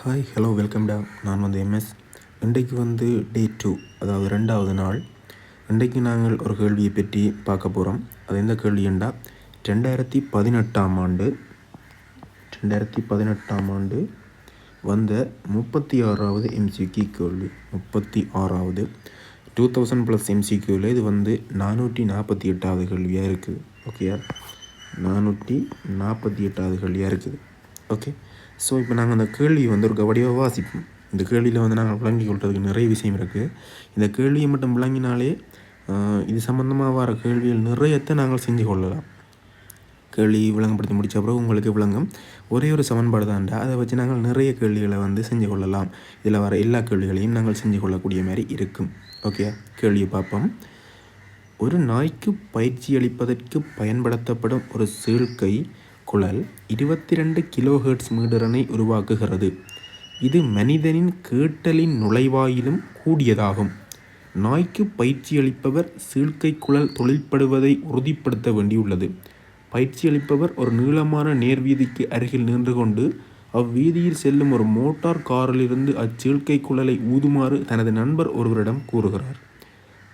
Hi hello welcome டா நான் வந்து எம்எஸ் இன்றைக்கு வந்து டே டூ அதாவது ரெண்டாவது நாள். இன்றைக்கு நாங்கள் ஒரு கேள்வியை பற்றி பார்க்க போகிறோம் அது எந்த கேள்விண்டா ரெண்டாயிரத்தி பதினெட்டாம் ஆண்டு ரெண்டாயிரத்தி பதினெட்டாம் ஆண்டு வந்த முப்பத்தி ஆறாவது எம்சிக்யூ கேள்வி. முப்பத்தி ஆறாவது. டூ தௌசண்ட் ப்ளஸ் எம்சிக்யூவில் இது வந்து நானூற்றி நாற்பத்தி எட்டாவது கேள்வியாக இருக்குது. ஓகேயா நானூற்றி நாற்பத்தி எட்டாவது கேள்வியாக இருக்குது. ஓகே ஸோ இப்போ நாங்கள் அந்த கேள்வி வந்து ஒரு வடிவாக வாசிப்போம். இந்த கேள்வியில் வந்து நாங்கள் விளங்கி கொள்றதுக்கு நிறைய விஷயம் இருக்குது இந்த கேள்வியை மட்டும் விளங்கினாலே இது சம்மந்தமாக வர கேள்விகள் நிறையத்தை நாங்கள் செஞ்சு கொள்ளலாம். கேள்வி விளங்கப்படுத்தி முடித்த பிறகு உங்களுக்கு விளங்கும். ஒரே ஒரு சமன்பாடு தான்டா அதை வச்சு நாங்கள் நிறைய கேள்விகளை வந்து செஞ்சு கொள்ளலாம். இதில் வர எல்லா கேள்விகளையும் நாங்கள் செஞ்சு கொள்ளக்கூடிய மாதிரி இருக்கும். ஓகே கேள்வியை பார்ப்போம். ஒரு நாய்க்கு பயிற்சி அளிப்பதற்கு பயன்படுத்தப்படும் ஒரு சீழ்க்கை குழல் இருபத்தி ரெண்டு கிலோஹெர்ட்ஸ் மீடரனை உருவாக்குகிறது. இது மனிதனின் கேட்டலின் நுழைவாயிலும் கூடியதாகும். நாய்க்கு பயிற்சி அளிப்பவர் சீழ்க்கை குழல் தொழில்படுவதை உறுதிப்படுத்த வேண்டியுள்ளது. பயிற்சி அளிப்பவர் ஒரு நீளமான நேர்வீதிக்கு அருகில் நின்று கொண்டு அவ்வீதியில் செல்லும் ஒரு மோட்டார் காரிலிருந்து அச்சீழ்க்கை குழலை ஊதுமாறு தனது நண்பர் ஒருவரிடம் கூறுகிறார்.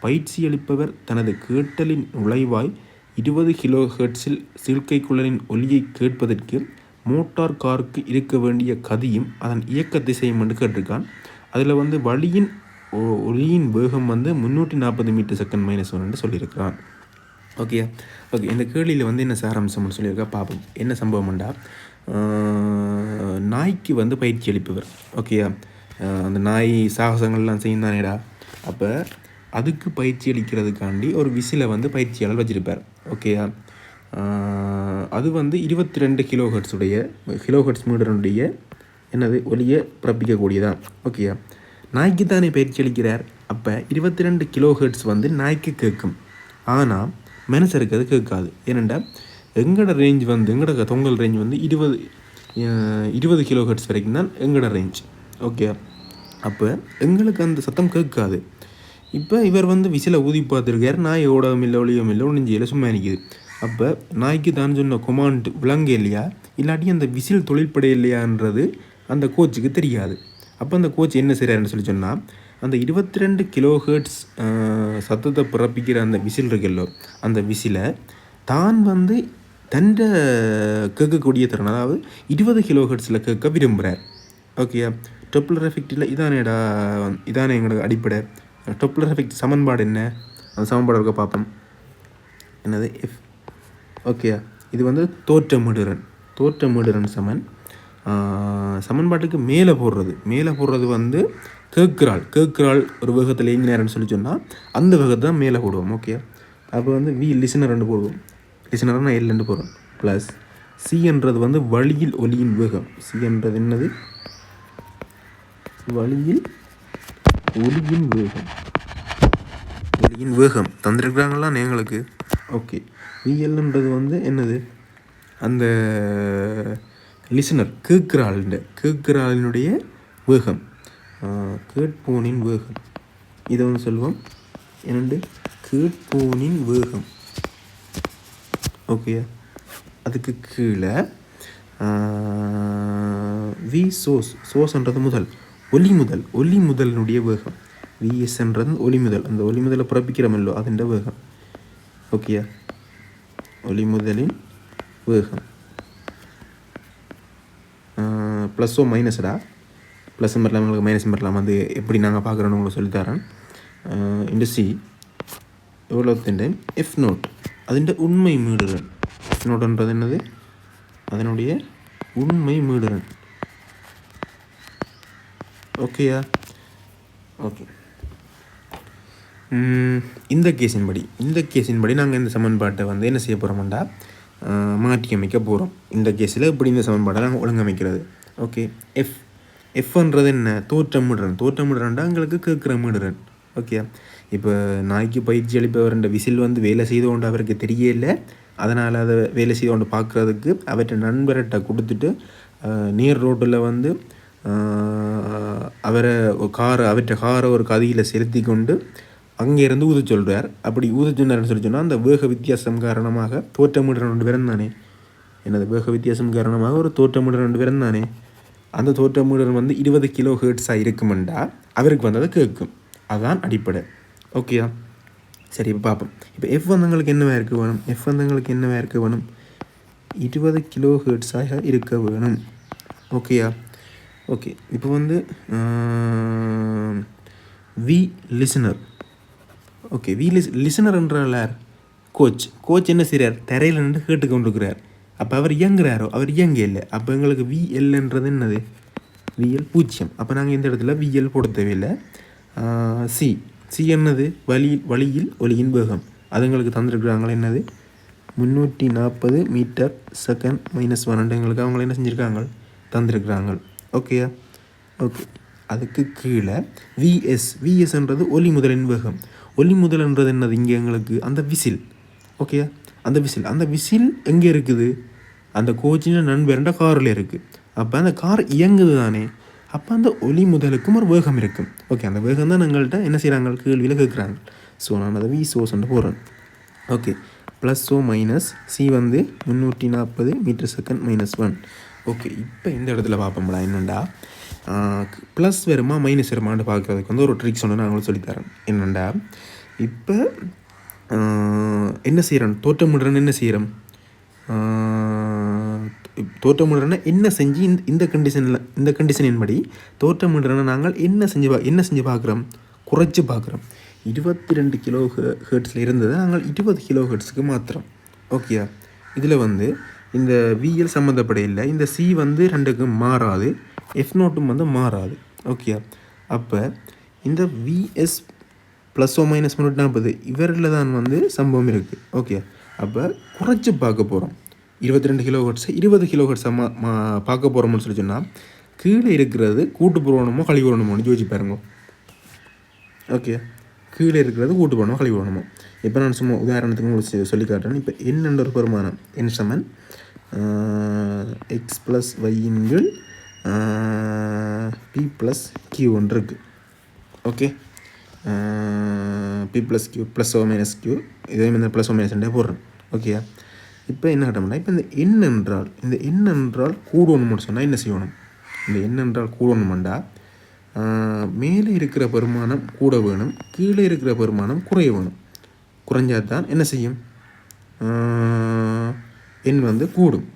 பயிற்சி அளிப்பவர் தனது கேட்டலின் நுழைவாய் இருபது கிலோ ஹெர்ட்ஸில் சீழ்க்கை குழலின் ஒலியை கேட்பதற்கு மோட்டார் காருக்கு இருக்க வேண்டிய கதியும் அதன் இயக்க திசையும் வந்து கேட்டிருக்கான். அதில் வந்து வழியின் ஒ- ஒலியின் வேகம் வந்து முந்நூற்றி நாற்பது மீட்டர் செகண்ட் மைனஸ் ஒன்று சொல்லியிருக்கிறான். ஓகே ஓகே இந்த கேள்வியில் வந்து என்ன சாராம்சம்னு சொல்லியிருக்கா? பார்ப்போம் என்ன சம்பவம்ண்டா நாய்க்கு வந்து பயிற்சி அளிப்பவர். ஓகேயா அந்த நாய் சாகசங்கள்லாம் செய்யும் தானேடா அப்போ அதுக்கு பயிற்சி அளிக்கிறதுக்காண்டி ஒரு விசிலை வந்து பயிற்சியாளர் வச்சுருப்பார். ஓகேயா அது வந்து இருபத்தி ரெண்டு கிலோஹெட்ஸ் உடைய கிலோஹெட்ஸ் மீடருடைய என்னது? ஒலியை பிறப்பிக்கக்கூடியதான் ஓகேயா நாய்க்கு தானே பயிற்சி அளிக்கிறார். அப்போ இருபத்தி ரெண்டு கிலோஹெர்ட்ஸ் வந்து நாய்க்கு கேட்கும். ஆனால் மனுஷருக்கு அது கேட்காது. ஏனென்றால் எங்களோட ரேஞ்ச் வந்து எங்களோட தொங்கல் ரேஞ்ச் வந்து இருபது இருபது இருபது கிலோஹெர்ட்ஸ் வரைக்கும் தான் எங்களோட ரேஞ்ச் ஓகே அப்போ எங்களுக்கு அந்த சத்தம் கேட்காது. இப்போ இவர் வந்து விசில ஊதி பார்த்துருக்காரு. நாய் ஓடவும் இல்லை ஒளியும் இல்லை ஒளிஞ்சியில் சும்மா நிற்கிது அப்போ நாய்க்கு தான் சொன்ன கொமாண்ட் விளங்க இல்லையா? இல்லாட்டி அந்த விசில் தொழிற்படை இல்லையான்றது அந்த கோச்சுக்கு தெரியாது. அப்போ அந்த கோச் என்ன செய்கிறாருன்னு சொல்லி சொன்னால் அந்த இருபத்தி ரெண்டு கிலோஹேர்ட்ஸ் சத்தத்தை பிறப்பிக்கிற அந்த விசில் இருக்குல்லோ அந்த விசிலை தான் வந்து தண்டை கேட்கக்கூடிய திறன் அதாவது இருபது கிலோஹெர்ட்ஸில் கேட்க விரும்புகிறார் ஓகேயா டொப்ளர் எஃபெக்டில் இதானேடா இதானே எங்களுக்கு அடிப்படை. டொப்ளர் எஃபெக்ட் சமன்பாடு என்ன? அந்த சமன்பாடு இருக்க பார்ப்போம். என்னது? எஃப் ஓகேயா இது வந்து தோற்றமிடுறன். தோற்றமிடுறன் சமன். சமன்பாட்டுக்கு மேலே போடுறது. மேலே போடுறது வந்து கேட்குறாள். கேட்குறாள் ஒரு வேகத்தில் இயங்கினார்னு சொல்லி சொன்னால் அந்த வேகத்தை தான் மேலே போடுவோம். ஓகே அப்போ வந்து வி லிசனர் ரெண்டு போடுவோம். லிசனர் நான் எல் ரெண்டு போடுறோம். ப்ளஸ் சின்றது வந்து வழியில் ஒலியின் வேகம். சின்றது என்னது? வழியில் ஒலியின் வேகம். ஒலியின் வேகம். தந்திருக்கிறாங்களா எங்களுக்கு ஓகே விஎல்ன்றது வந்து என்னது? அந்த லிசனர் கேட்குறாளுண்ட கேட்குறாளினுடைய வேகம். கேட்போனின் வேகம். இதை வந்து சொல்லுவோம் என்னண்டு? கேட்போனின் வேகம். ஓகே அதுக்கு கீழே வி சோஸ் சோஸ்ன்றது முதல். ഒലി മുതൽ ഒലി മുതലിനുടിയ വേഗം വി എസ് എന്നുള്ളത് ഒലി മുതൽ അന്ത ഒലി മുതൽ പുറപ്പിക്കണമല്ലോ അതിൻ്റെ വേഗം ഓക്കെയാ ഒലി മുതലിൻ വേഗം ப்ளஸ்ஸோ மைனஸ்டா ப்ளஸ்ஸும் வரலாம் உங்களுக்கு மைனஸும் வரலாம் அது எப்படி நாங்கள் பார்க்குறோன்னு உங்களுக்கு சொல்லித்தரேன் இந்த சி எவ்வளோத்தின் எஃப் நோட் അതിൻ്റെ ഉണ്മൈ മീടുകൾ എഫ് നോട്ടുണ്ടത് എന്നത് അതിനുടിയ ഉണ്മൈ മീടുകൾ ஓகேயா ஓகே mm, இந்த கேஸின் படி இந்த கேஸின் படி நாங்கள் இந்த சமன்பாட்டை வந்து என்ன செய்ய போகிறோம்டா மாற்றி அமைக்க போகிறோம் இந்த கேஸில் இப்படி இந்த சமன்பாட்டை நாங்கள் ஒழுங்கமைக்கிறது. ஓகே எஃப் எஃப்ன்றது என்ன? தோற்றமிடுறன் தோற்றமிடுறன்டா எங்களுக்கு கேட்குறமிடுறன் ஓகே இப்போ நாய்க்கு பயிற்சி அளிப்பவர்ன்ற விசில் வந்து வேலை செய்து கொண்டு அவருக்கு தெரியல அதனால் அதை வேலை செய்து கொண்டு பார்க்குறதுக்கு அவற்றை நண்பர்கிட்ட கொடுத்துட்டு நேர் ரோட்டில் வந்து அவரை காரை அவற்றை காரை ஒரு கதியில் செலுத்தி கொண்டு அங்கேருந்து ஊத சொல்கிறார் அப்படி ஊத சொன்னார்னு சொல்லி சொன்னால் அந்த வேக வித்தியாசம் காரணமாக தோற்றமிடுற ரெண்டு பேரும் தானே. எனது வேக வித்தியாசம் காரணமாக ஒரு தோற்றமிடுற ரெண்டு பேரும் தானே. அந்த தோற்றமுடன் வந்து இருபது கிலோ ஹேர்ட்ஸாக இருக்குமெண்டா அவருக்கு வந்து அதை கேட்கும் அதுதான் அடிப்படை ஓகேயா சரி இப்போ பார்ப்போம் இப்போ எஃப் வந்தங்களுக்கு என்னவா இருக்க வேணும்? எஃப் வந்தங்களுக்கு என்னவா இருக்க வேணும்? இருபது கிலோ ஹேர்ட்ஸாக இருக்க வேணும். ஓகேயா ஓகே இப்போ வந்து வி லிசனர். ஓகே வி லிஸ் லிசனர் என்றால் கோச். கோச் என்ன செய்கிறார் தரையில் நின்று கேட்டு கொண்டிருக்கிறார். அப்போ அவர் இயங்குறாரோ? அவர் இயங்க இல்லை அப்போ எங்களுக்கு விஎல்ன்றது என்னது? விஎல் பூஜ்ஜியம். அப்போ நாங்கள் இந்த இடத்துல விஎல் போட தேவையில்லை. சி. சி என்னது? வழி வழியில் ஒலியின் வேகம் அது எங்களுக்கு தந்துருக்குறாங்களே? என்னது? முந்நூற்றி நாற்பது மீட்டர் செகண்ட் மைனஸ் பன்னெண்டு. எங்களுக்கு அவங்கள என்ன செஞ்சுருக்காங்க? தந்திருக்கிறாங்க. ஓகேயா ஓகே அதுக்கு கீழே விஎஸ் விஎஸ்ன்றது ஒலி முதலின் வேகம். ஒலி முதல்ன்றது என்னது? இங்கே எங்களுக்கு அந்த விசில். ஓகேயா அந்த விசில். அந்த விசில் எங்கே இருக்குது? அந்த கோச்சின நண்பர்ன்ற காரில் இருக்குது அப்போ அந்த கார் இயங்குது தானே? அப்போ அந்த ஒலி முதலுக்கும் ஒரு வேகம் இருக்கும் ஓகே அந்த வேகம் தான் எங்கள்கிட்ட என்ன செய்கிறாங்க கேள்வியில் கேட்குறாங்க ஸோ நான் அதை வி சோசன்ட்டு போடுறேன். Okay plus or minus C வந்து முந்நூற்றி நாற்பது metre second minus one okay இப்போ இந்த இடத்துல பார்ப்போம்டா என்னண்டா? ப்ளஸ் வருமா மைனஸ் வருமான்னு பார்க்குறதுக்கு வந்து ஒரு ட்ரிக்ஸ் ஒன்று நான் உங்களுக்கு சொல்லித்தரேன். என்னண்டா? இப்போ என்ன செய்கிறோம் தோற்றமிடுறேன்னு என்ன செய்கிறோம் தோற்றமிடுறேன்னா என்ன செஞ்சு இந்த இந்த கண்டிஷனில் இந்த கண்டிஷனின் படி தோற்றமிடுறேன்னா நாங்கள் என்ன செஞ்சு பா என்ன செஞ்சு பார்க்குறோம்? குறைச்சி பார்க்குறோம். இருபத்தி ரெண்டு கிலோ ஹேர்ட்ஸில் இருந்ததை நாங்கள் இருபது கிலோ ஹேர்ட்ஸுக்கு மாத்திரம் ஓகேயா இதில் வந்து இந்த விஎல் சம்மந்தப்பட இல்லை. இந்த சி வந்து ரெண்டுக்கும் மாறாது. எஃப் நோட்டும் வந்து மாறாது. ஓகே அப்போ இந்த விஎஸ் ப்ளஸ் ஓ மைனஸ் முன்னூற்றி நாற்பது இவரில் தான் வந்து சம்பவம் இருக்குது ஓகே அப்போ குறைச்சி பார்க்க போகிறோம் இருபத்தி ரெண்டு கிலோ ஹெட்ஸை இருபது கிலோ ஹெட்ஸை மா மா பார்க்க போகிறோம்னு சொல்லி சொன்னால் கீழே இருக்கிறது கூட்டு புறவணமோ கழிவு புறவணமோன்னு யோசிச்சு பாருங்க. ஓகே கீழே இருக்கிறது கூட்டு புறவணமோ கழிவு புறவணமோ இப்போ நான் சும்மா உதாரணத்துக்கு உங்களுக்கு சொல்லி காட்டுறேன். இப்போ என்னென்ற ஒரு பெருமானம் என் சமன் எக்ஸ் ப்ளஸ் வையின்கள் பி ப்ளஸ் கியூ ஒன்று இருக்குது okay P plus Q plus or minus Q இதே மாதிரி ப்ளஸ் ஓ மைனஸ் போடுறேன். ஓகேயா இப்போ என்ன கட்டணும்னா இப்போ இந்த எண் என்றால் இந்த எண் என்றால் கூடணும்னு சொன்னால் என்ன செய்யணும்? இந்த எண் என்றால் கூடணுமெண்டா மேலே இருக்கிற பெருமானம் கூட வேணும் கீழே இருக்கிற பெருமானம் குறைய வேணும். குறைஞ்சால் தான் என்ன செய்யும்? எண் வந்து கூடும்.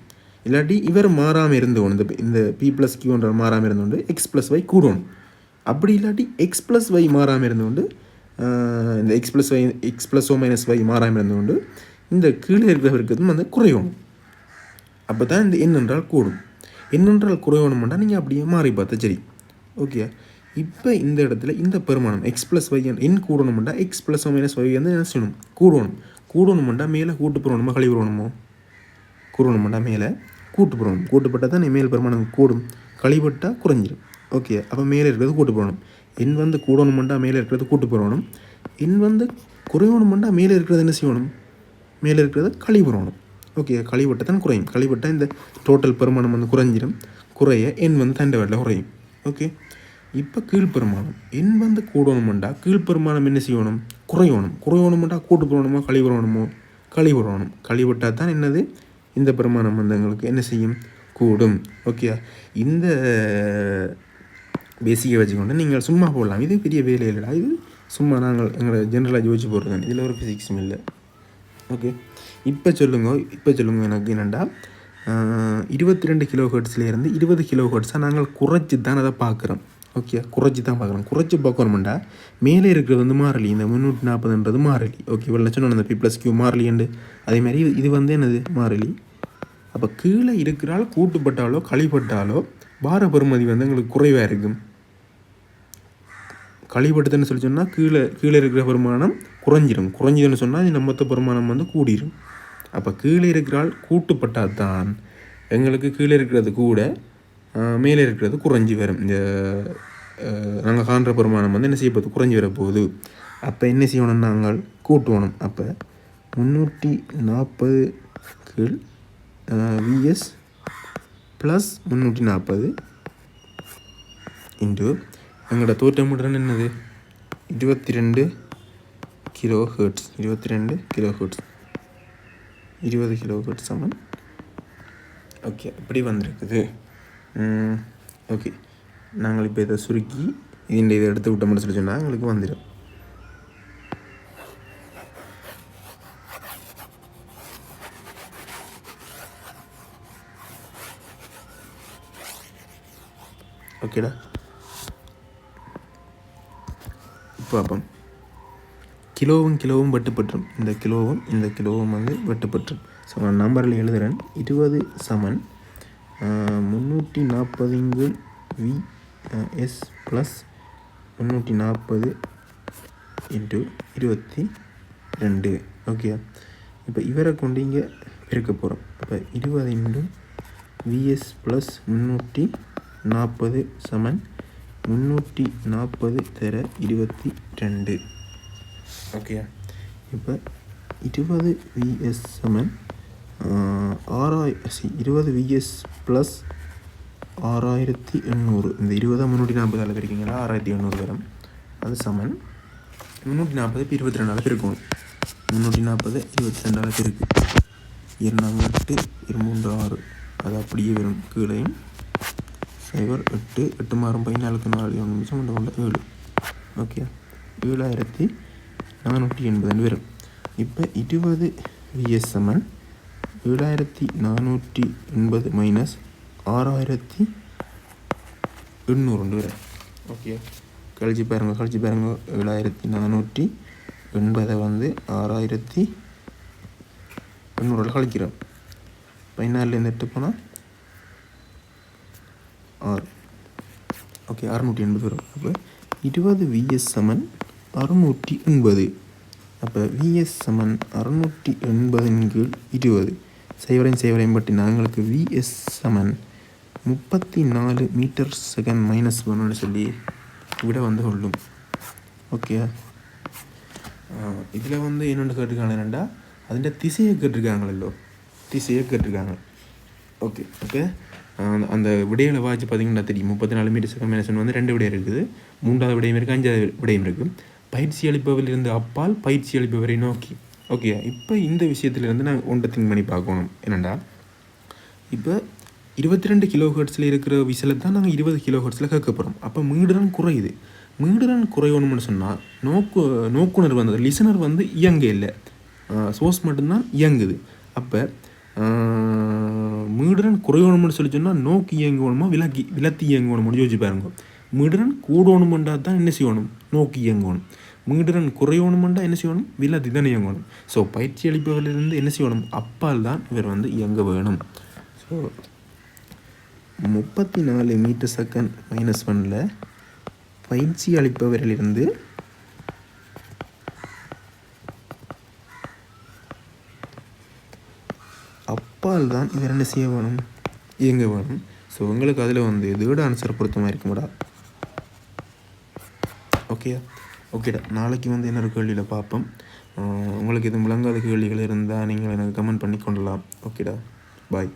இல்லாட்டி இவர் மாறாமல் இருந்து இந்த இந்த பி ப்ளஸ் கியூன்ற மாறாமல் இருந்து எக்ஸ் ப்ளஸ் ஒய் கூடணும். அப்படி இல்லாட்டி எக்ஸ் ப்ளஸ் ஒய் மாறாமல் இருந்து கொண்டு இந்த X plus Y X plus or minus Y மாறாமல் இருந்து கொண்டு இந்த கீழே இருக்கிறவருக்கு வந்து குறையணும். அப்போ தான் இந்த எண் என்றால் கூடும். என்னென்றால் என்றால் குறையணும்னா நீங்கள் அப்படியே மாறி பார்த்தா சரி. ஓகே இப்போ இந்த இடத்துல இந்த பெருமானம் எக்ஸ் ப்ளஸ் ஒய் என் கூடணும்டா X plus or minus Y வந்து என்ன செய்யணும்? கூடணும். கூடணும்டா மேலே கூட்டு போகணுமா கழிவு வரணுமோ மேலே. கூட்டு போடணும். கூட்டுப்பட்டால் தான் மேல் பெருமானம் கூடும். கழிவுப்பட்டால் குறைஞ்சிடும் ஓகே அப்போ மேலே இருக்கிறது கூட்டு போகணும் என் வந்து கூடணுமெண்டா மேலே இருக்கிறது கூட்டு போகணும் என் வந்து குறையணுமெண்டா மேலே இருக்கிறது என்ன செய்யணும்? மேலே இருக்கிறது கழிவுறணும் ஓகே கழிவட்டை தான் குறையும். கழிவட்டால் இந்த டோட்டல் பெருமானம் வந்து குறைஞ்சிடும் குறைய என் வந்து தண்டை வரல குறையும். ஓகே இப்போ கீழ்பெருமானம் என் வந்து கூடணுமெண்டா கீழ்பெருமானம் என்ன செய்யணும்? குறையணும். குறையணுமெண்டா கூட்டு போகணுமோ கழிவுறணுமோ கழிவுறணும் கழிவட்டால் தான் என்னது? இந்த பிரமாண வந்து எங்களுக்கு என்ன செய்யும்? கூடும். ஓகே இந்த பேசிக்கை வச்சுக்கொண்டு நீங்கள் சும்மா போடலாம். இது பெரிய வேலை இல்லைடா. இது சும்மா நாங்கள் எங்களை ஜென்ரலாக யோசிச்சு போடுறோம் இதில் ஒரு ஃபிசிக்ஸும் இல்லை. ஓகே இப்போ சொல்லுங்க. இப்போ சொல்லுங்க எனக்கு என்னென்னா இருபத்தி ரெண்டு கிலோ ஹெர்ட்ஸ்லேருந்து இருபது கிலோ ஹெர்ட்ஸாக நாங்கள் குறைச்சி தான் அதை பார்க்குறோம். ஓகே குறைச்சி தான் பார்க்குறோம். குறைச்சி பார்க்கணும்டா. மேலே இருக்கிறது வந்து மாறலி. இந்த முந்நூற்றி நாற்பதுன்றது மாறலி. ஓகே இவ்வளோ சொன்னோம் அந்த பி ப்ளஸ் கியூ மாறலிண்டு அதேமாதிரி இது வந்து என்னது? மாறலி. அப்போ கீழே இருக்கிறால் கூட்டுப்பட்டாலோ களிப்பட்டாலோ பார பெறுமதி வந்து எங்களுக்கு குறைவாக இருக்கும். களிப்பட்டதுன்னு சொல்லி சொன்னால் கீழே கீழே இருக்கிற பெருமானம் குறைஞ்சிரும். குறைஞ்சிதுன்னு சொன்னால் இந்த மொத்த பெருமானம் வந்து கூடிரும். அப்போ கீழே இருக்கிறால் கூட்டுப்பட்டால் தான் எங்களுக்கு கீழே இருக்கிறது கூட மேலே இருக்கிறது குறைஞ்சி வரும். இந்த நாங்கள் காண்ற பெருமானம் வந்து என்ன செய்யப்போது குறைஞ்சி வர போகுது அப்போ என்ன செய்யணும் நாங்கள் கூட்டுவணும். அப்போ முந்நூற்றி நாற்பது கீழ் விஎஸ் ப்ளஸ் முந்நூற்றி நாற்பது இன்ட்டு எங்களோட தோற்றமுடன் என்னது? இருபத்தி ரெண்டு கிலோ ஹேர்ட்ஸ் இருபத்தி ரெண்டு கிலோ ஹேர்ட்ஸ் இருபது கிலோ ஹேர்ட்ஸ் சமன் ஓகே இப்படி வந்திருக்குது ஓகே நாங்கள் இப்போ இதை சுருக்கி இந்த இதை எடுத்து விட்டோம்னு சொல்லி சொன்னால் எங்களுக்கு வந்துடும் ஓகேடா இப்போ கிலோவும் கிலோவும் வெட்டுப்பட்டுரும். இந்த கிலோவும் இந்த கிலோவும் வந்து வெட்டுப்பட்டுரும். ஸோ நான் நம்பரில் எழுதுகிறேன் இருபது சமன் முந்நூற்றி நாற்பதுங்கு வி எஸ் ப்ளஸ் முந்நூற்றி நாற்பது இன்ட்டு இருபத்தி ரெண்டு. ஓகே இப்போ இவரை கொண்டு இங்கே பெருக்க போகிறோம் இப்போ இருபது இன்ட்டு விஎஸ் ப்ளஸ் முந்நூற்றி நாற்பது சமன் முந்நூற்றி நாற்பது தர இருபத்தி ரெண்டு. ஓகே இப்போ இருபது விஎஸ் சமன் ஆறாய் சி இருபது விஎஸ் ப்ளஸ் ஆறாயிரத்தி எண்ணூறு. இந்த இருபதாக முந்நூற்றி நாற்பது அளவு இருக்கீங்களா ஆறாயிரத்தி எண்ணூறு வரும். அது சமன். முந்நூற்றி நாற்பது இப்போ இருபத்தி ரெண்டு அளவு இருக்கும். முந்நூற்றி நாற்பது இருபத்தி ரெண்டு அளவு இருக்குது இரண்டாம் எட்டு இருமூன்று ஆறு. அது அப்படியே வரும். கீழையும் சைபர் எட்டு எட்டு மாறும் பதினாலுக்கு நாலு ஒன்று நிமிஷம் ஒன்று கொண்டு ஏழு. ஓகே ஏழாயிரத்தி நானூற்றி எண்பது வரும். இப்போ இருபது விஎஸ் ஏழாயிரத்தி நானூற்றி எண்பது மைனஸ் ஆறாயிரத்தி எண்ணூறுண்டு வரும். ஓகே கழிச்சு பாருங்கள் கழிச்சு பாருங்கள் ஏழாயிரத்தி நானூற்றி எண்பதை வந்து ஆறாயிரத்தி எண்ணூறு கழிக்கிறோம். பதினாலுலேருந்து எட்டு போனால் ஆர் ஓகே அறநூற்றி எண்பது வரும். அப்போ இருபது விஎஸ் சமன் அறுநூற்றி எண்பது. அப்போ விஎஸ் சமன் அறுநூற்றி எண்பதின் கீழ் இருபது. செய்வரையும் செய்வரையும் பற்றி நாங்களுக்கு விஎஸ் சமன் முப்பத்தி நாலு மீட்டர் செகண்ட் மைனஸ் ஒன்னு சொல்லி விட வந்து கொள்ளும். ஓகே இதில் வந்து என்னென்னு கேட்டிருக்காங்க என்னென்னா அதிൻ്റെ திசையை கேட்டிருக்காங்களோ திசையை கேட்டிருக்காங்க. ஓகே ஓகே அந்த விடையில் வாட்சி பார்த்தீங்கன்னா தெரியும். முப்பத்தி நாலு மீட்டர் செகண்ட் வந்து ரெண்டு விடையும் இருக்குது. மூன்றாவது விடயம் இருக்குது அஞ்சாவது விடயம் இருக்குது பயிற்சி அளிப்பவரிலிருந்து அப்பால் பயிற்சி அளிப்பவரை நோக்கி. ஓகே இப்போ இந்த விஷயத்துலேருந்து நான் ஒன்றை திங்க் பண்ணி பார்க்கணும். என்னென்னா இப்போ இருபத்தி ரெண்டு கிலோ ஹர்ட்ஸில் இருக்கிற விசிலை தான் நாங்கள் இருபது கிலோ ஹர்ட்ஸில் கேட்க போகிறோம் அப்போ மீடுரன் குறையுது. மீடுரன் குறையணும்னு சொன்னால் நோக்கு நோக்குனர் வந்து லிசனர் வந்து இயங்க இல்லை. சோர்ஸ் மட்டும்தான் இயங்குது. அப்போ மீடுடன் குறையணும்னு சொல்லி சொன்னால் நோக்கி இயங்கணுமா விலக்கி விலத்தி இயங்கணும்னு யோசிச்சு பாருங்க. மீடுரன் கூடணுமெண்டா தான் என்ன செய்யணும்? நோக்கி இயங்கணும். மீடுரன் குறையணுமெண்டா என்ன செய்யணும்? விலத்தி தான் இயங்கணும். ஸோ பயிற்சி அளிப்பவரிலிருந்து என்ன செய்யணும்? அப்பால் தான் இவர் வந்து இயங்க வேணும். ஸோ முப்பத்தி நாலு மீட்டர் செகண்ட் மைனஸ் ஒனில் பயிற்சி அளிப்பவரிலிருந்து அப்பால் தான் இவர் என்ன செய்ய வேணும். இயங்க வேணும். ஸோ உங்களுக்கு அதில் வந்து இதோட ஆன்சர் பொருத்தமாக இருக்கும்டா? ஓகேயா ஓகேடா நாளைக்கு வந்து இன்னொரு கேள்வியில் பார்ப்போம். உங்களுக்கு இது விளங்காத கேள்விகள் இருந்தால் நீங்கள் எனக்கு கமெண்ட் பண்ணி கொள்ளலாம் ஓகேடா பாய்